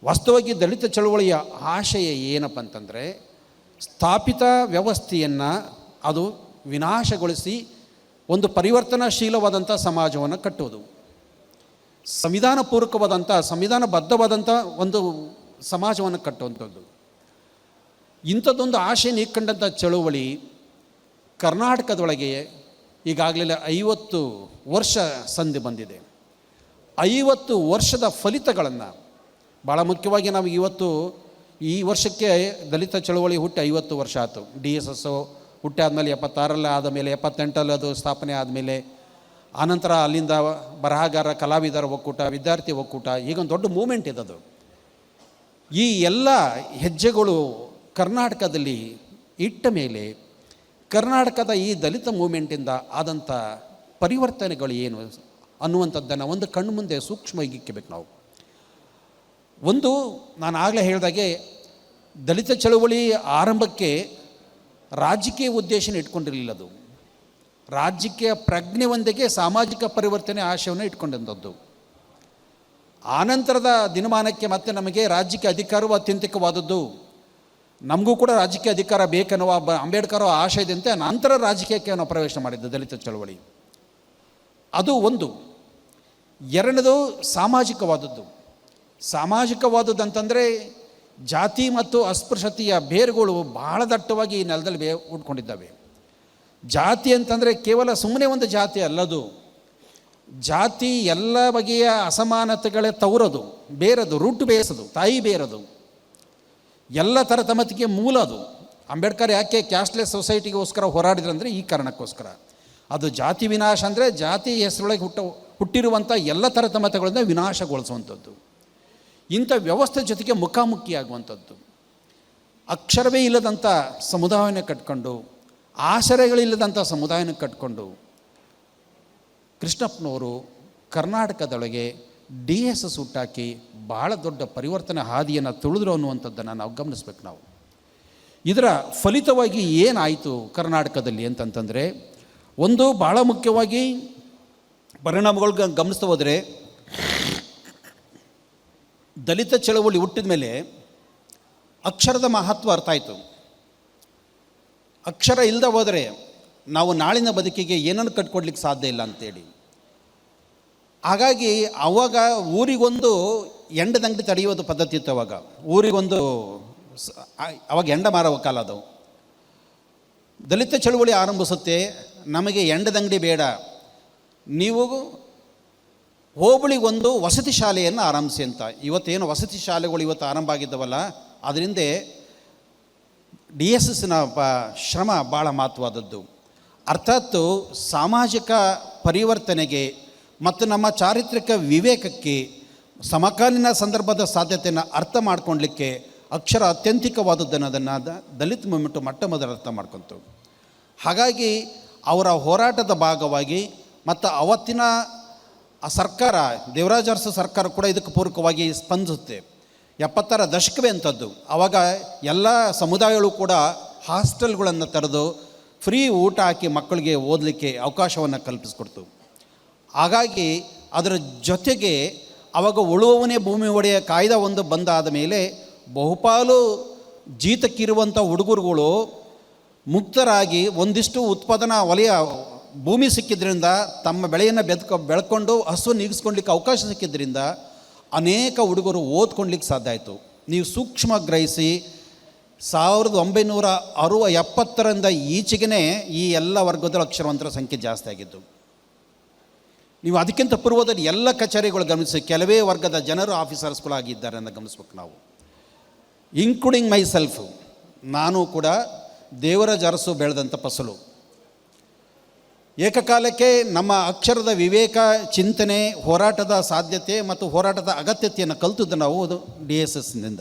ವಾಸ್ತವವಾಗಿ ದಲಿತ ಚಳುವಳಿಯ ಆಶಯ ಏನಪ್ಪ ಅಂತಂದರೆ, ಸ್ಥಾಪಿತ ವ್ಯವಸ್ಥೆಯನ್ನು ಅದು ವಿನಾಶಗೊಳಿಸಿ ಒಂದು ಪರಿವರ್ತನಾಶೀಲವಾದಂಥ ಸಮಾಜವನ್ನು ಕಟ್ಟುವುದು. ಸಂವಿಧಾನ ಬದ್ಧವಾದಂಥ ಒಂದು ಸಮಾಜವನ್ನು ಕಟ್ಟುವಂಥದ್ದು. ಇಂಥದ್ದೊಂದು ಆಶಯ ನೀಕೊಂಡಂಥ ಚಳುವಳಿ ಕರ್ನಾಟಕದೊಳಗೆ ಈಗಾಗಲೇ ಐವತ್ತು ವರ್ಷ ಸಂಧಿ ಬಂದಿದೆ. ಐವತ್ತು ವರ್ಷದ ಫಲಿತಗಳನ್ನು ಭಾಳ ಮುಖ್ಯವಾಗಿ ನಾವು ಇವತ್ತು ಈ ವರ್ಷಕ್ಕೆ ದಲಿತ ಚಳುವಳಿ ಹುಟ್ಟಿ ಐವತ್ತು ವರ್ಷ ಆಯಿತು. ಡಿ ಎಸ್ ಎಸ್ಸು ಹುಟ್ಟಿ ಆದಮೇಲೆ ಎಪ್ಪತ್ತಾರಲ್ಲಿ ಆದ ಮೇಲೆ ಎಪ್ಪತ್ತೆಂಟಲ್ಲಿ ಅದು ಸ್ಥಾಪನೆ ಆದಮೇಲೆ ಆನಂತರ ಅಲ್ಲಿಂದ ಬರಹಗಾರ, ಕಲಾವಿದರ ಒಕ್ಕೂಟ, ವಿದ್ಯಾರ್ಥಿ ಒಕ್ಕೂಟ, ಈಗ ಒಂದು ದೊಡ್ಡ ಮೂಮೆಂಟ್ ಇದದು ಈ ಎಲ್ಲ ಹೆಜ್ಜೆಗಳು ಕರ್ನಾಟಕದಲ್ಲಿ ಇಟ್ಟ ಮೇಲೆ ಕರ್ನಾಟಕದ ಈ ದಲಿತ ಮೂಮೆಂಟಿಂದ ಆದಂಥ ಪರಿವರ್ತನೆಗಳು ಏನು ಅನ್ನುವಂಥದ್ದನ್ನು ಒಂದು ಕಣ್ಣು ಮುಂದೆ ಸೂಕ್ಷ್ಮವಾಗಿ ಇಕ್ಕಬೇಕು ನಾವು. ಒಂದು ನಾನು ಆಗಲೇ ಹೇಳಿದಾಗೆ ದಲಿತ ಚಳುವಳಿ ಆರಂಭಕ್ಕೆ ರಾಜಕೀಯ ಉದ್ದೇಶನ ಇಟ್ಕೊಂಡಿರಲಿಲ್ಲ ಅದು. ರಾಜಕೀಯ ಪ್ರಜ್ಞೆ ಒಂದಿಗೆ ಸಾಮಾಜಿಕ ಪರಿವರ್ತನೆ ಆಶಯವನ್ನು ಇಟ್ಕೊಂಡಂಥದ್ದು ಆನಂತರದ ದಿನಮಾನಕ್ಕೆ ಮತ್ತೆ ನಮಗೆ ರಾಜ್ಯಕ್ಕೆ ಅಧಿಕಾರವು ಅತ್ಯಂತಿಕವಾದದ್ದು. ನಮಗೂ ಕೂಡ ರಾಜಕೀಯ ಅಧಿಕಾರ ಬೇಕೆನ್ನುವ ಬ ಅಂಬೇಡ್ಕರ್ ಆಶಯದಂತೆ ನಂತರ ರಾಜಕೀಯಕ್ಕೆ ನಾವು ಪ್ರವೇಶ ಮಾಡಿದ್ದು, ದಲಿತ ಚಳವಳಿ. ಅದು ಒಂದು. ಎರಡನೇದು ಸಾಮಾಜಿಕವಾದದ್ದು. ಸಾಮಾಜಿಕವಾದದ್ದು ಅಂತಂದರೆ ಜಾತಿ ಮತ್ತು ಅಸ್ಪೃಶ್ಯತೆಯ ಬೇರುಗಳು ಬಹಳ ದಟ್ಟವಾಗಿ ಈ ನೆಲದಲ್ಲಿ ಬೇ ಉಟ್ಕೊಂಡಿದ್ದಾವೆ. ಜಾತಿ ಅಂತಂದರೆ ಕೇವಲ ಸುಮ್ಮನೆ ಒಂದು ಜಾತಿ ಅಲ್ಲದು. ಜಾತಿ ಎಲ್ಲ ಬಗೆಯ ಅಸಮಾನತೆಗಳೇ ತವರದು. ಬೇರದು, ರೂಟ್ ಬೇಸದು, ತಾಯಿ ಬೇರದು. ಎಲ್ಲ ತರತಮತಿಗೆ ಮೂಲ ಅದು. ಅಂಬೇಡ್ಕರ್ ಯಾಕೆ ಕ್ಯಾಸ್ಟ್ಲೆಸ್ ಸೊಸೈಟಿಗೋಸ್ಕರ ಹೋರಾಡಿದ್ರು ಅಂದರೆ ಈ ಕಾರಣಕ್ಕೋಸ್ಕರ. ಅದು ಜಾತಿ ವಿನಾಶ ಅಂದರೆ ಜಾತಿ ಹೆಸರೊಳಗೆ ಹುಟ್ಟ, ಹುಟ್ಟಿರುವಂಥ ಎಲ್ಲ ತರತಮತೆಗಳಿಂದ ವಿನಾಶಗೊಳಿಸುವಂಥದ್ದು. ಇಂಥ ವ್ಯವಸ್ಥೆ ಜೊತೆಗೆ ಮುಖಾಮುಖಿಯಾಗುವಂಥದ್ದು. ಅಕ್ಷರವೇ ಇಲ್ಲದಂಥ ಸಮುದಾಯನ ಕಟ್ಕೊಂಡು, ಆಸರೆಗಳಿಲ್ಲದಂಥ ಸಮುದಾಯನ ಕಟ್ಕೊಂಡು, ಕೃಷ್ಣಪ್ಪನವರು ಕರ್ನಾಟಕದೊಳಗೆ ಡಿ ಎಸ್ ಎಸ್ ಭಾಳ ದೊಡ್ಡ ಪರಿವರ್ತನೆ ಹಾದಿಯನ್ನು ತುಳಿದ್ರು ಅನ್ನುವಂಥದ್ದನ್ನು ನಾವು ಗಮನಿಸ್ಬೇಕು ನಾವು. ಇದರ ಫಲಿತವಾಗಿ ಏನಾಯಿತು ಕರ್ನಾಟಕದಲ್ಲಿ ಅಂತಂತಂದರೆ, ಒಂದು ಭಾಳ ಮುಖ್ಯವಾಗಿ ಪರಿಣಾಮಗಳು ಗಮನಿಸ್ತಾ ಹೋದರೆ, ದಲಿತ ಚಳವಳಿ ಹುಟ್ಟಿದ ಮೇಲೆ ಅಕ್ಷರದ ಮಹತ್ವ ಅರ್ಥ ಆಯಿತು. ಅಕ್ಷರ ಇಲ್ಲದೆ ಹೋದರೆ ನಾವು ನಾಳಿನ ಬದುಕಿಗೆ ಏನನ್ನು ಕಟ್ಕೊಡ್ಲಿಕ್ಕೆ ಸಾಧ್ಯ ಇಲ್ಲ ಅಂತೇಳಿ. ಹಾಗಾಗಿ ಅವಾಗ ಊರಿಗೊಂದು ಎಂಡದಂಗಡಿ ತಡೆಯೋದು ಪದ್ಧತಿ ಇತ್ತು ಅವಾಗ. ಊರಿಗೊಂದು ಅವಾಗ ಎಂಡ ಮಾರುವ ಕಾಲ ಅದು. ದಲಿತ ಚಳುವಳಿ ಆರಂಭಿಸುತ್ತೆ, ನಮಗೆ ಎಂಡದಂಗಡಿ ಬೇಡ. ನೀವು ಹೋಬಳಿಗೊಂದು ವಸತಿ ಶಾಲೆಯನ್ನು ಆರಂಭಿಸಿ ಅಂತ. ಇವತ್ತೇನು ವಸತಿ ಶಾಲೆಗಳು ಇವತ್ತು ಆರಂಭ ಆಗಿದ್ದವಲ್ಲ, ಅದರಿಂದ ಡಿ ಎಸ್ ಎಸ್ನ ಪ, ಶ್ರಮ ಭಾಳ ಮಹತ್ವವಾದದ್ದು ಅರ್ಥಾತ್ತು ಸಾಮಾಜಿಕ ಪರಿವರ್ತನೆಗೆ ಮತ್ತು ನಮ್ಮ ಚಾರಿತ್ರಿಕ ವಿವೇಕಕ್ಕೆ ಸಮಕಾಲೀನ ಸಂದರ್ಭದ ಸಾಧ್ಯತೆಯನ್ನು ಅರ್ಥ ಮಾಡ್ಕೊಳ್ಲಿಕ್ಕೆ ಅಕ್ಷರ ಅತ್ಯಂತಿಕವಾದದ್ದನ್ನು ಅದನ್ನು ದಲಿತ ಮೂಮೆಂಟು ಮೊಟ್ಟ ಮೊದಲು ಅರ್ಥ ಮಾಡ್ಕೊತು. ಹಾಗಾಗಿ ಅವರ ಹೋರಾಟದ ಭಾಗವಾಗಿ ಮತ್ತು ಅವತ್ತಿನ ಆ ಸರ್ಕಾರ, ದೇವರಾಜ ಅರಸು ಸರ್ಕಾರ ಕೂಡ ಇದಕ್ಕೆ ಪೂರಕವಾಗಿ ಸ್ಪಂದಿಸುತ್ತೆ. ಎಪ್ಪತ್ತರ ದಶಕವೇ ಅಂಥದ್ದು. ಆವಾಗ ಎಲ್ಲ ಸಮುದಾಯಗಳು ಕೂಡ ಹಾಸ್ಟೆಲ್ಗಳನ್ನು ತೆರೆದು ಫ್ರೀ ಊಟ ಹಾಕಿ ಮಕ್ಕಳಿಗೆ ಓದಲಿಕ್ಕೆ ಅವಕಾಶವನ್ನು ಕಲ್ಪಿಸ್ಕೊಡ್ತು. ಹಾಗಾಗಿ ಅದರ ಜೊತೆಗೆ ಅವಾಗ ಉಳುವವನೇ ಭೂಮಿ ಒಡೆಯ ಕಾಯ್ದೆ ಒಂದು ಬಂದಾದ ಮೇಲೆ ಬಹುಪಾಲು ಜೀತಕ್ಕಿರುವಂಥ ಹುಡುಗರುಗಳು ಮುಕ್ತರಾಗಿ ಒಂದಿಷ್ಟು ಉತ್ಪಾದನಾ ವಲಯ ಭೂಮಿ ಸಿಕ್ಕಿದ್ರಿಂದ ತಮ್ಮ ಬೆಳೆಯನ್ನು ಬೆದ್ಕೊ ಬೆಳ್ಕೊಂಡು ಹಸು ನೀಗಿಸ್ಕೊಳ್ಲಿಕ್ಕೆ ಅವಕಾಶ ಸಿಕ್ಕಿದ್ರಿಂದ ಅನೇಕ ಹುಡುಗರು ಓದ್ಕೊಳ್ಲಿಕ್ಕೆ ಸಾಧ್ಯ ಆಯಿತು. ನೀವು ಸೂಕ್ಷ್ಮ ಗ್ರಹಿಸಿ ಸಾವಿರದ ಒಂಬೈನೂರ ಅರುವ ಎಪ್ಪತ್ತರಿಂದ ಈಚೆಗೆ ಈ ಎಲ್ಲ ವರ್ಗದ ಅಕ್ಷರವಂತರ ಸಂಖ್ಯೆ ಜಾಸ್ತಿ ಆಗಿದ್ದು. ನೀವು ಅದಕ್ಕಿಂತ ಪೂರ್ವದಲ್ಲಿ ಎಲ್ಲ ಕಚೇರಿಗಳು ಗಮನಿಸಿ, ಕೆಲವೇ ವರ್ಗದ ಜನರು ಆಫೀಸರ್ಸ್ಗಳಾಗಿದ್ದಾರೆ ಅಂತ ಗಮನಿಸ್ಬೇಕು ನಾವು. ಇನ್ಕ್ಲೂಡಿಂಗ್ ಮೈ ಸೆಲ್ಫ್ ನಾನು ಕೂಡ ದೇವರ ಜರಸು ಬೆಳೆದಂಥ ಫಸಲು. ಏಕಕಾಲಕ್ಕೆ ನಮ್ಮ ಅಕ್ಷರದ ವಿವೇಕ, ಚಿಂತನೆ, ಹೋರಾಟದ ಸಾಧ್ಯತೆ ಮತ್ತು ಹೋರಾಟದ ಅಗತ್ಯತೆಯನ್ನು ಕಲಿತದ್ದು ನಾವು ಅದು ಡಿ ಎಸ್ ಎಸ್ನಿಂದ.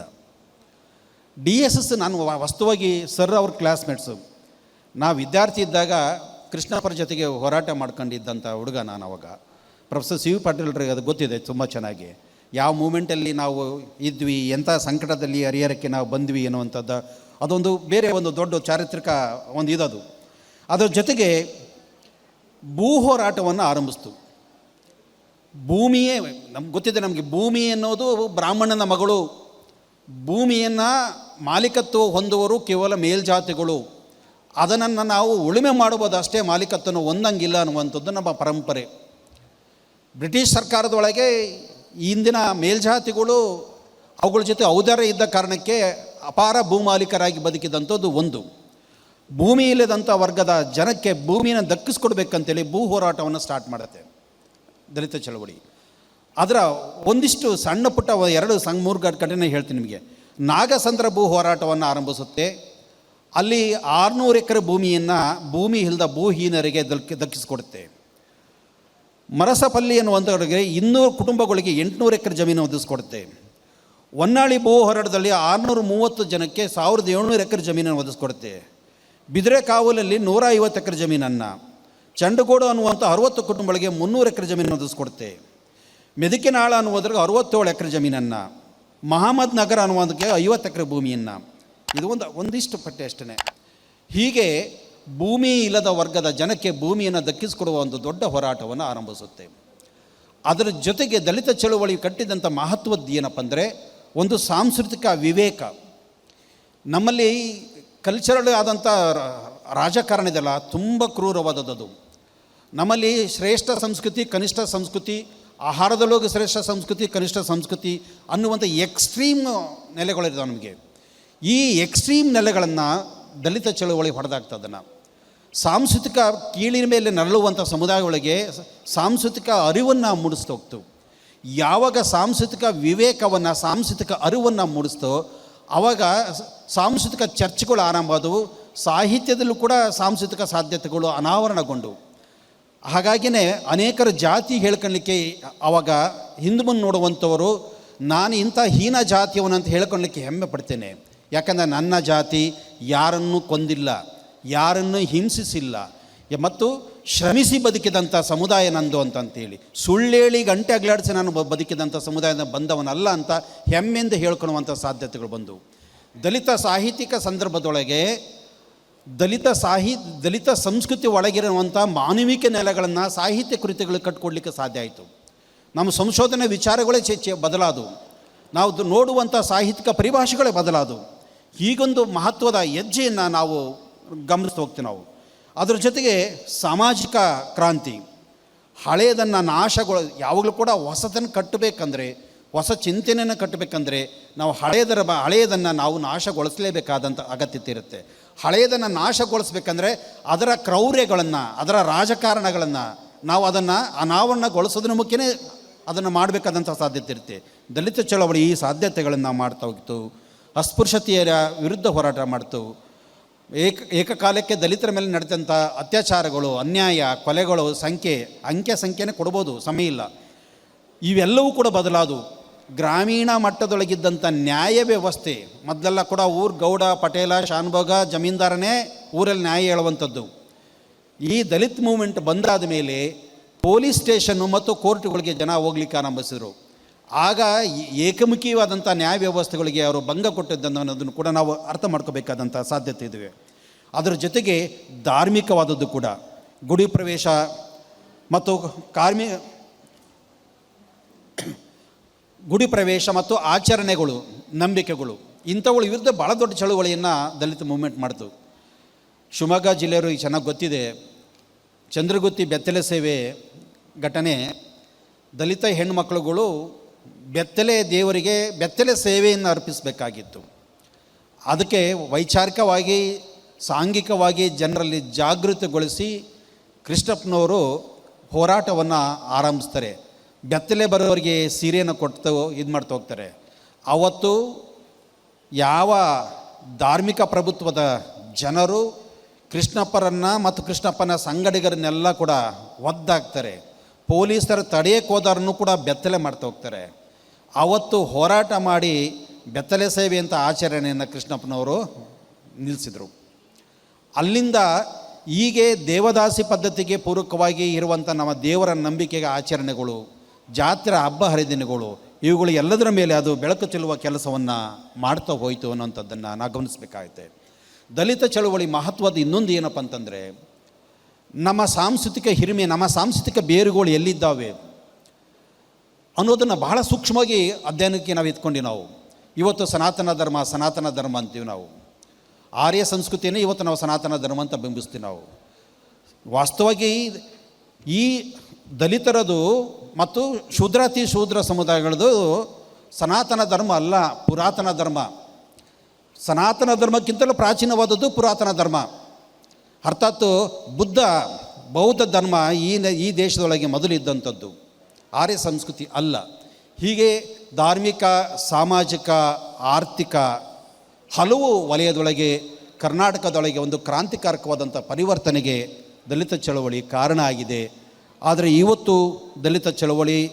ಡಿ ಎಸ್ ಎಸ್ ನಾನು ವಾಸ್ತವಾಗಿ ಸರ್ ಅವ್ರ ಕ್ಲಾಸ್ಮೇಟ್ಸು. ನಾ ವಿದ್ಯಾರ್ಥಿ ಇದ್ದಾಗ ಕೃಷ್ಣಪ್ಪರ ಜೊತೆಗೆ ಹೋರಾಟ ಮಾಡ್ಕೊಂಡಿದ್ದಂಥ ಹುಡುಗ ನಾನು ಅವಾಗ. ಪ್ರೊಫೆಸರ್ ಸಿ ವಿ ಪಾಟೀಲ್ರಿಗೆ ಅದು ಗೊತ್ತಿದೆ ತುಂಬ ಚೆನ್ನಾಗಿ. ಯಾವ ಮೂಮೆಂಟಲ್ಲಿ ನಾವು ಇದ್ವಿ ಎಂಥ ಸಂಕಟದಲ್ಲಿ ಹರಿಹರಕ್ಕೆ ನಾವು ಬಂದ್ವಿ ಅನ್ನುವಂಥದ್ದು ಅದೊಂದು ಬೇರೆ ಒಂದು ದೊಡ್ಡ ಚಾರಿತ್ರಿಕ ಒಂದು ಇದದು. ಅದರ ಜೊತೆಗೆ ಭೂ ಹೋರಾಟವನ್ನು ಆರಂಭಿಸ್ತು. ಭೂಮಿಯೇ, ನಮ್ಗೆ ಗೊತ್ತಿದೆ ನಮಗೆ ಭೂಮಿ ಅನ್ನೋದು ಬ್ರಾಹ್ಮಣನ ಮಗಳು. ಭೂಮಿಯನ್ನು ಮಾಲೀಕತ್ವ ಹೊಂದುವರು ಕೇವಲ ಮೇಲ್ಜಾತಿಗಳು. ಅದನ್ನು ನಾವು ಉಳುಮೆ ಮಾಡಬಹುದು ಅಷ್ಟೇ ಮಾಲೀಕತ್ವನ ಹೊಂದಂಗಿಲ್ಲ ಅನ್ನುವಂಥದ್ದು ನಮ್ಮ ಪರಂಪರೆ. ಬ್ರಿಟಿಷ್ ಸರ್ಕಾರದೊಳಗೆ ಇಂದಿನ ಮೇಲ್ಜಾತಿಗಳು ಅವುಗಳ ಜೊತೆ ಔದಾರ್ಯ ಇದ್ದ ಕಾರಣಕ್ಕೆ ಅಪಾರ ಭೂಮಾಲೀಕರಾಗಿ ಬದುಕಿದಂಥದ್ದು ಒಂದು. ಭೂಮಿ ಇಲ್ಲದಂಥ ವರ್ಗದ ಜನಕ್ಕೆ ಭೂಮಿಯನ್ನು ದಕ್ಕಿಸ್ಕೊಡ್ಬೇಕಂತೇಳಿ ಭೂ ಹೋರಾಟವನ್ನು ಸ್ಟಾರ್ಟ್ ಮಾಡುತ್ತೆ ದಲಿತ ಚಳವಳಿ. ಅದರ ಒಂದಿಷ್ಟು ಸಣ್ಣ ಪುಟ್ಟ ಎರಡು ಸಂಘ ಮೂರು ಘಟನೆ ಹೇಳ್ತೀನಿ ನಿಮಗೆ. ನಾಗಸಂದ್ರ ಭೂ ಹೋರಾಟವನ್ನು ಆರಂಭಿಸುತ್ತೆ. ಅಲ್ಲಿ ಆರುನೂರು ಎಕರೆ ಭೂಮಿಯನ್ನು ಭೂಮಿ ಇಲ್ಲದ ಭೂಹೀನರಿಗೆ ದಕ್ಕಿ ದಕ್ಕಿಸಿಕೊಡುತ್ತೆ. ಮರಸಪಲ್ಲಿ ಅನ್ನುವಂಥವ್ರಿಗೆ ಇನ್ನೂರು ಕುಟುಂಬಗಳಿಗೆ ಎಂಟುನೂರು ಎಕರೆ ಜಮೀನು ಒದಗಿಸ್ಕೊಡುತ್ತೆ. ಹೊನ್ನಾಳಿ ಭೂ ಹೋರಾಟದಲ್ಲಿ ಆರುನೂರ ಮೂವತ್ತು ಜನಕ್ಕೆ ಸಾವಿರದ ಏಳ್ನೂರು ಎಕರೆ ಜಮೀನನ್ನು ಒದಗಿಸ್ಕೊಡುತ್ತೆ. ಬಿದಿರೆ ಕಾವಲಲ್ಲಿ ನೂರ ಐವತ್ತು ಎಕರೆ ಜಮೀನನ್ನು. ಚಂಡಗೋಡು ಅನ್ನುವಂಥ ಅರುವತ್ತು ಕುಟುಂಬಗಳಿಗೆ ಮುನ್ನೂರು ಎಕರೆ ಜಮೀನು ಒದಗಿಸ್ಕೊಡುತ್ತೆ. ಮೆದಕಿನಾಳ ಅನ್ನುವುದ್ರಿಗೆ ಅರುವತ್ತೇಳು ಎಕರೆ ಜಮೀನನ್ನು. ಮಹಮ್ಮದ್ ನಗರ ಅನ್ನುವುದಕ್ಕೆ ಐವತ್ತು ಎಕರೆ ಭೂಮಿಯನ್ನು. ಇದು ಒಂದು, ಒಂದಿಷ್ಟು ಪಟ್ಟೆ ಅಷ್ಟೇ ಹೀಗೆ ಭೂಮಿ ಇಲ್ಲದ ವರ್ಗದ ಜನಕ್ಕೆ ಭೂಮಿಯನ್ನು ದಕ್ಕಿಸಿಕೊಡುವ ಒಂದು ದೊಡ್ಡ ಹೋರಾಟವನ್ನು ಆರಂಭಿಸುತ್ತೆ ಅದರ ಜೊತೆಗೆ ದಲಿತ ಚಳುವಳಿ ಕಟ್ಟಿದಂಥ ಮಹತ್ವದ್ದು ಏನಪ್ಪ ಅಂದರೆ, ಒಂದು ಸಾಂಸ್ಕೃತಿಕ ವಿವೇಕ. ನಮ್ಮಲ್ಲಿ ಕಲ್ಚರಲ್ ಆದಂಥ ರಾಜಕಾರಣ ಇದೆಲ್ಲ ತುಂಬ ಕ್ರೂರವಾದದ್ದು. ನಮ್ಮಲ್ಲಿ ಶ್ರೇಷ್ಠ ಸಂಸ್ಕೃತಿ, ಕನಿಷ್ಠ ಸಂಸ್ಕೃತಿ ಆಹಾರದಲ್ಲೋಗಿ ಶ್ರೇಷ್ಠ ಸಂಸ್ಕೃತಿ, ಕನಿಷ್ಠ ಸಂಸ್ಕೃತಿ ಅನ್ನುವಂಥ ಎಕ್ಸ್ಟ್ರೀಮ್ ನೆಲೆಗಳಿದ್ದಾವೆ ನಮಗೆ. ಈ ಎಕ್ಸ್ಟ್ರೀಮ್ ನೆಲೆಗಳನ್ನು ದಲಿತ ಚಳುವಳಿ ಹೊಡೆದಾಗ್ತದನ್ನು ಸಾಂಸ್ಕೃತಿಕ ಕೀಳಿನ ಮೇಲೆ ನರಳುವಂಥ ಸಮುದಾಯಗಳಿಗೆ ಸಾಂಸ್ಕೃತಿಕ ಅರಿವನ್ನು ಮೂಡಿಸ್ತೋಗ್ತು ಯಾವಾಗ ಸಾಂಸ್ಕೃತಿಕ ವಿವೇಕವನ್ನು, ಸಾಂಸ್ಕೃತಿಕ ಅರಿವನ್ನು ಮೂಡಿಸ್ತೋ ಆವಾಗ ಸಾಂಸ್ಕೃತಿಕ ಚರ್ಚೆಗಳು ಆರಂಭ ಆದವು ಸಾಹಿತ್ಯದಲ್ಲೂ ಕೂಡ ಸಾಂಸ್ಕೃತಿಕ ಸಾಧ್ಯತೆಗಳು ಅನಾವರಣಗೊಂಡವು ಹಾಗಾಗಿನೇ ಅನೇಕರು ಜಾತಿ ಹೇಳ್ಕೊಳ್ಳಿಕ್ಕೆ ಆವಾಗ ಹಿಂದೆ ಮುಂದೆ ನೋಡುವಂಥವರು, ನಾನು ಇಂಥ ಹೀನ ಜಾತಿಯವನಂತ ಅಂತ ಹೇಳ್ಕೊಳ್ಳಿಕ್ಕೆ ಹೆಮ್ಮೆ ಪಡ್ತೇನೆ. ಯಾಕಂದರೆ ನನ್ನ ಜಾತಿ ಯಾರನ್ನೂ ಕೊಂದಿಲ್ಲ. ಯಾರನ್ನೂ ಹಿಂಸಿಸಿಲ್ಲ. ಮತ್ತು ಶ್ರಮಿಸಿ ಬದುಕಿದಂಥ ಸಮುದಾಯ ನಂದು ಅಂತಂತೇಳಿ. ಸುಳ್ಳೇಳಿ ಗಂಟೆ ಅಗ್ಲಾಡಿಸಿ ನಾನು ಬದುಕಿದಂಥ ಸಮುದಾಯದ ಬಂದವನಲ್ಲ ಅಂತ ಹೆಮ್ಮೆಯಿಂದ ಹೇಳ್ಕೊಳ್ಳುವಂಥ ಸಾಧ್ಯತೆಗಳು ಬಂದವು. ದಲಿತ ಸಾಹಿತ್ಯಿಕ ಸಂದರ್ಭದೊಳಗೆ ದಲಿತ ಸಾಹಿ, ದಲಿತ ಸಂಸ್ಕೃತಿ ಒಳಗಿರುವಂಥ ಮಾನವಿಕ ನೆಲೆಗಳನ್ನು ಸಾಹಿತ್ಯ ಕೃತಿಗಳು ಕಟ್ಕೊಡ್ಲಿಕ್ಕೆ ಸಾಧ್ಯ ಆಯಿತು. ನಮ್ಮ ಸಂಶೋಧನೆ ವಿಚಾರಗಳೇ ಚೆ ಚೆ ಬದಲಾದವು. ನಾವು ನೋಡುವಂಥ ಸಾಹಿತ್ಯಿಕ ಪರಿಭಾಷೆಗಳೇ ಬದಲಾದವು. ಹೀಗೊಂದು ಮಹತ್ವದ ಹೆಜ್ಜೆಯನ್ನು ನಾವು ಗಮನಿಸ್ತಾ ಹೋಗ್ತೀವಿ ನಾವು. ಅದರ ಜೊತೆಗೆ ಸಾಮಾಜಿಕ ಕ್ರಾಂತಿ. ಹಳೆಯದನ್ನು ನಾಶಗೊಳ, ಯಾವಾಗಲೂ ಕೂಡ ಹೊಸದನ್ನು ಕಟ್ಟಬೇಕಂದ್ರೆ, ಹೊಸ ಚಿಂತನೆಯನ್ನು ಕಟ್ಟಬೇಕಂದ್ರೆ, ನಾವು ಹಳೆಯದರ ಬ, ಹಳೆಯದನ್ನು ನಾವು ನಾಶಗೊಳಿಸಲೇಬೇಕಾದಂಥ ಅಗತ್ಯತೆ ಇರುತ್ತೆ. ಹಳೆಯದನ್ನು ನಾಶಗೊಳಿಸ್ಬೇಕಂದ್ರೆ, ಅದರ ಕ್ರೌರ್ಯಗಳನ್ನು, ಅದರ ರಾಜಕಾರಣಗಳನ್ನು ನಾವು ಅದನ್ನು ಅನಾವರಣಗೊಳಿಸೋದ್ರ ಮುಖ್ಯನೇ ಅದನ್ನು ಮಾಡಬೇಕಾದಂಥ ಸಾಧ್ಯತೆ ಇರುತ್ತೆ. ದಲಿತ ಚಳವಳಿ ಈ ಸಾಧ್ಯತೆಗಳನ್ನು ಮಾಡ್ತಾ ಹೋಗಿತ್ತು. ಅಸ್ಪೃಶ್ಯತೆಯರ ವಿರುದ್ಧ ಹೋರಾಟ ಮಾಡ್ತು. ಏಕ ಏಕಕಾಲಕ್ಕೆ ದಲಿತರ ಮೇಲೆ ನಡೆದಂಥ ಅತ್ಯಾಚಾರಗಳು, ಅನ್ಯಾಯ, ಕೊಲೆಗಳು, ಸಂಖ್ಯೆ ಅಂಕೆ ಸಂಖ್ಯೆನೇ ಕೊಡ್ಬೋದು, ಸಮಯ ಇಲ್ಲ. ಇವೆಲ್ಲವೂ ಕೂಡ ಬದಲಾದವು ಗ್ರಾಮೀಣ ಮಟ್ಟದೊಳಗಿದ್ದಂಥ ನ್ಯಾಯ ವ್ಯವಸ್ಥೆ, ಮೊದಲೆಲ್ಲ ಕೂಡ ಊರು ಗೌಡ, ಪಟೇಲ, ಶಾನ್ಭೋಗ, ಜಮೀನ್ದಾರನೇ ಊರಲ್ಲಿ ನ್ಯಾಯ ಹೇಳುವಂಥದ್ದು. ಈ ದಲಿತ್ ಮೂಮೆಂಟ್ ಬಂದಾದ ಮೇಲೆ ಪೊಲೀಸ್ ಸ್ಟೇಷನ್ನು ಮತ್ತು ಕೋರ್ಟ್ಗಳಿಗೆ ಜನ ಹೋಗ್ಲಿಕ್ಕೆ ಆರಂಭಿಸಿದರು. ಆಗ ಏಕಮುಖಿಯಾದಂಥ ನ್ಯಾಯ ವ್ಯವಸ್ಥೆಗಳಿಗೆ ಅವರು ಭಂಗ ಕೊಟ್ಟಿದ್ದನ್ನು ಅನ್ನೋದನ್ನು ಕೂಡ ನಾವು ಅರ್ಥ ಮಾಡ್ಕೋಬೇಕಾದಂಥ ಸಾಧ್ಯತೆ ಇದೆ. ಅದರ ಜೊತೆಗೆ ಧಾರ್ಮಿಕವಾದದ್ದು ಕೂಡ. ಗುಡಿ ಪ್ರವೇಶ ಮತ್ತು ಕಾರ್ಮಿ ಗುಡಿ ಪ್ರವೇಶ ಮತ್ತು ಆಚರಣೆಗಳು, ನಂಬಿಕೆಗಳು, ಇಂಥವುಗಳ ವಿರುದ್ಧ ಭಾಳ ದೊಡ್ಡ ಚಳುವಳಿಯನ್ನು ದಲಿತ ಮೂವ್ಮೆಂಟ್ ಮಾಡ್ತು. ಶಿವಮೊಗ್ಗ ಜಿಲ್ಲೆಯವರು ಚೆನ್ನಾಗಿ ಗೊತ್ತಿದೆ. ಚಂದ್ರಗುತ್ತಿ ಬೆತ್ತಲೆ ಸೇವೆ ಘಟನೆ ದಲಿತ ಹೆಣ್ಮಕ್ಳುಗಳು ಬೆತ್ತಲೆ ದೇವರಿಗೆ ಬೆತ್ತಲೆ ಸೇವೆಯನ್ನು ಅರ್ಪಿಸಬೇಕಾಗಿತ್ತು. ಅದಕ್ಕೆ ವೈಚಾರಿಕವಾಗಿ, ಸಾಂಘಿಕವಾಗಿ ಜನರಲ್ಲಿ ಜಾಗೃತಿಗೊಳಿಸಿ ಕೃಷ್ಣಪ್ಪನವರು ಹೋರಾಟವನ್ನು ಆರಂಭಿಸ್ತಾರೆ. ಬೆತ್ತಲೆ ಬರೋರಿಗೆ ಸೀರೆಯನ್ನು ಕೊಟ್ಟು ಇದು ಮಾಡ್ತಾ ಹೋಗ್ತಾರೆ. ಅವತ್ತು ಯಾವ ಧಾರ್ಮಿಕ ಪ್ರಭುತ್ವದ ಜನರು ಕೃಷ್ಣಪ್ಪರನ್ನು ಮತ್ತು ಕೃಷ್ಣಪ್ಪನ ಸಂಗಡಿಗರನ್ನೆಲ್ಲ ಕೂಡ ಒದ್ದಾಗ್ತಾರೆ. ಪೊಲೀಸರು ತಡೆಯಕ್ಕೆ ಹೋದವ್ರನ್ನು ಕೂಡ ಬೆತ್ತಲೆ ಮಾಡ್ತಾ ಹೋಗ್ತಾರೆ. ಅವತ್ತು ಹೋರಾಟ ಮಾಡಿ ಬೆತ್ತಲೆ ಸೇವೆ ಅಂತ ಆಚರಣೆಯನ್ನು ಕೃಷ್ಣಪ್ಪನವರು ನಿಲ್ಲಿಸಿದರು ಅಲ್ಲಿಂದ ಹೀಗೆ ದೇವದಾಸಿ ಪದ್ಧತಿಗೆ ಪೂರಕವಾಗಿ ಇರುವಂಥ ನಮ್ಮ ದೇವರ ನಂಬಿಕೆಗೆ ಆಚರಣೆಗಳು, ಜಾತ್ರೆ ಹಬ್ಬ ಹರಿದಿನಗಳು, ಇವುಗಳು ಎಲ್ಲದರ ಮೇಲೆ ಅದು ಬೆಳಕು ಚೆಲ್ಲುವ ಕೆಲಸವನ್ನು ಮಾಡ್ತಾ ಹೋಯಿತು ಅನ್ನೋಂಥದ್ದನ್ನು ನಾವು ಗಮನಿಸಬೇಕಾಗುತ್ತೆ. ದಲಿತ ಚಳುವಳಿ ಮಹತ್ವದ ಇನ್ನೊಂದು ಏನಪ್ಪ ಅಂತಂದರೆ ನಮ್ಮ ಸಾಂಸ್ಕೃತಿಕ ಹಿರಿಮೆ, ನಮ್ಮ ಸಾಂಸ್ಕೃತಿಕ ಬೇರುಗಳು ಎಲ್ಲಿದ್ದಾವೆ? ಅನ್ನೋದನ್ನು ಬಹಳ ಸೂಕ್ಷ್ಮವಾಗಿ ಅಧ್ಯಯನಕ್ಕೆ ನಾವು ಎತ್ಕೊಂಡು ನಾವು. ಇವತ್ತು ಸನಾತನ ಧರ್ಮ ಸನಾತನ ಧರ್ಮ ಅಂತೀವಿ ನಾವು. ಆರ್ಯ ಸಂಸ್ಕೃತಿಯನ್ನೇ ಇವತ್ತು ನಾವು ಸನಾತನ ಧರ್ಮ ಅಂತ ಬಿಂಬಿಸ್ತೀವಿ ನಾವು. ವಾಸ್ತವವಾಗಿ ಈ ದಲಿತರದು ಮತ್ತು ಶೂದ್ರಾತಿ ಶೂದ್ರ ಸಮುದಾಯಗಳದು ಸನಾತನ ಧರ್ಮ ಅಲ್ಲ, ಪುರಾತನ ಧರ್ಮ. ಸನಾತನ ಧರ್ಮಕ್ಕಿಂತಲೂ ಪ್ರಾಚೀನವಾದದ್ದು ಪುರಾತನ ಧರ್ಮ. ಅರ್ಥಾತ್ ಬುದ್ಧ, ಬೌದ್ಧ ಧರ್ಮ ಈ ಈ ದೇಶದೊಳಗೆ ಮೊದಲಿದ್ದಂಥದ್ದು. ಆರ್ಯ ಸಂಸ್ಕೃತಿ ಅಲ್ಲ. ಹೀಗೆ ಧಾರ್ಮಿಕ, ಸಾಮಾಜಿಕ, ಆರ್ಥಿಕ ಹಲವು ವಲಯದೊಳಗೆ ಕರ್ನಾಟಕದೊಳಗೆ ಒಂದು ಕ್ರಾಂತಿಕಾರಕವಾದಂಥ ಪರಿವರ್ತನೆಗೆ ದಲಿತ ಚಳವಳಿ ಕಾರಣ ಆಗಿದೆ. ಆದರೆ ಇವತ್ತು ದಲಿತ ಚಳವಳಿ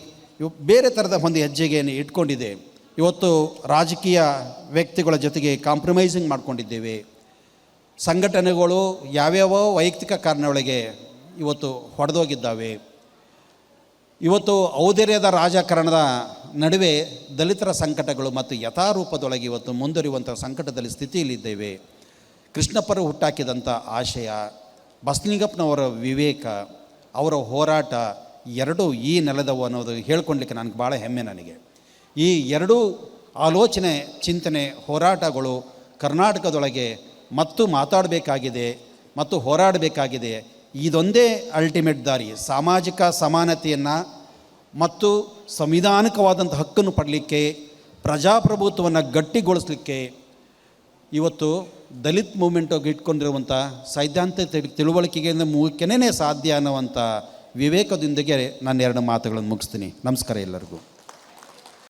ಬೇರೆ ಥರದ ಒಂದು ಹೆಜ್ಜೆಗೆ ಇಟ್ಕೊಂಡಿದೆ. ಇವತ್ತು ರಾಜಕೀಯ ವ್ಯಕ್ತಿಗಳ ಜೊತೆಗೆ ಕಾಂಪ್ರಮೈಸಿಂಗ್ ಮಾಡಿಕೊಂಡಿದ್ದೇವೆ. ಸಂಘಟನೆಗಳು ಯಾವ್ಯಾವ ವೈಯಕ್ತಿಕ ಕಾರಣಗಳಿಗೆ ಇವತ್ತು ಹೊಡೆದೋಗಿದ್ದಾವೆ. ಇವತ್ತು ಔದರ್ಯದ ರಾಜಕಾರಣದ ನಡುವೆ ದಲಿತರ ಸಂಕಟಗಳು ಮತ್ತು ಯಥಾರೂಪದೊಳಗೆ ಇವತ್ತು ಮುಂದುವರಿಯುವಂಥ ಸಂಕಟದಲ್ಲಿ ಸ್ಥಿತಿಯಲ್ಲಿದ್ದೇವೆ. ಕೃಷ್ಣಪ್ಪರು ಹುಟ್ಟಾಕಿದಂಥ ಆಶಯ ಬಸ್ಲಿಂಗಪ್ಪನವರ ವಿವೇಕ, ಅವರ ಹೋರಾಟ ಎರಡೂ ಈ ನೆಲದವು ಅನ್ನೋದು ಹೇಳ್ಕೊಳ್ಲಿಕ್ಕೆ ನನಗೆ ಭಾಳ ಹೆಮ್ಮೆ ನನಗೆ. ಈ ಎರಡೂ ಆಲೋಚನೆ, ಚಿಂತನೆ, ಹೋರಾಟಗಳು ಕರ್ನಾಟಕದೊಳಗೆ ಮತ್ತು ಮಾತಾಡಬೇಕಾಗಿದೆ, ಮತ್ತು ಹೋರಾಡಬೇಕಾಗಿದೆ. ಇದೊಂದೇ ಅಲ್ಟಿಮೇಟ್ ದಾರಿ, ಸಾಮಾಜಿಕ ಸಮಾನತೆಯನ್ನು ಮತ್ತು ಸಂವಿಧಾನಿಕವಾದಂಥ ಹಕ್ಕನ್ನು ಪಡಲಿಕ್ಕೆ, ಪ್ರಜಾಪ್ರಭುತ್ವವನ್ನು ಗಟ್ಟಿಗೊಳಿಸಲಿಕ್ಕೆ ಇವತ್ತು ದಲಿತ್ ಮೂಮೆಂಟಾಗಿ ಇಟ್ಕೊಂಡಿರುವಂಥ ಸೈದ್ಧಾಂತಿಕ ತಿಳುವಳಿಕೆಯಿಂದ ಮುಖ್ಯನೇ ಸಾಧ್ಯ ಅನ್ನುವಂಥ ವಿವೇಕದೊಂದಿಗೆ ನಾನು ಎರಡು ಮಾತುಗಳನ್ನು ಮುಗಿಸ್ತೀನಿ. ನಮಸ್ಕಾರ ಎಲ್ಲರಿಗೂ.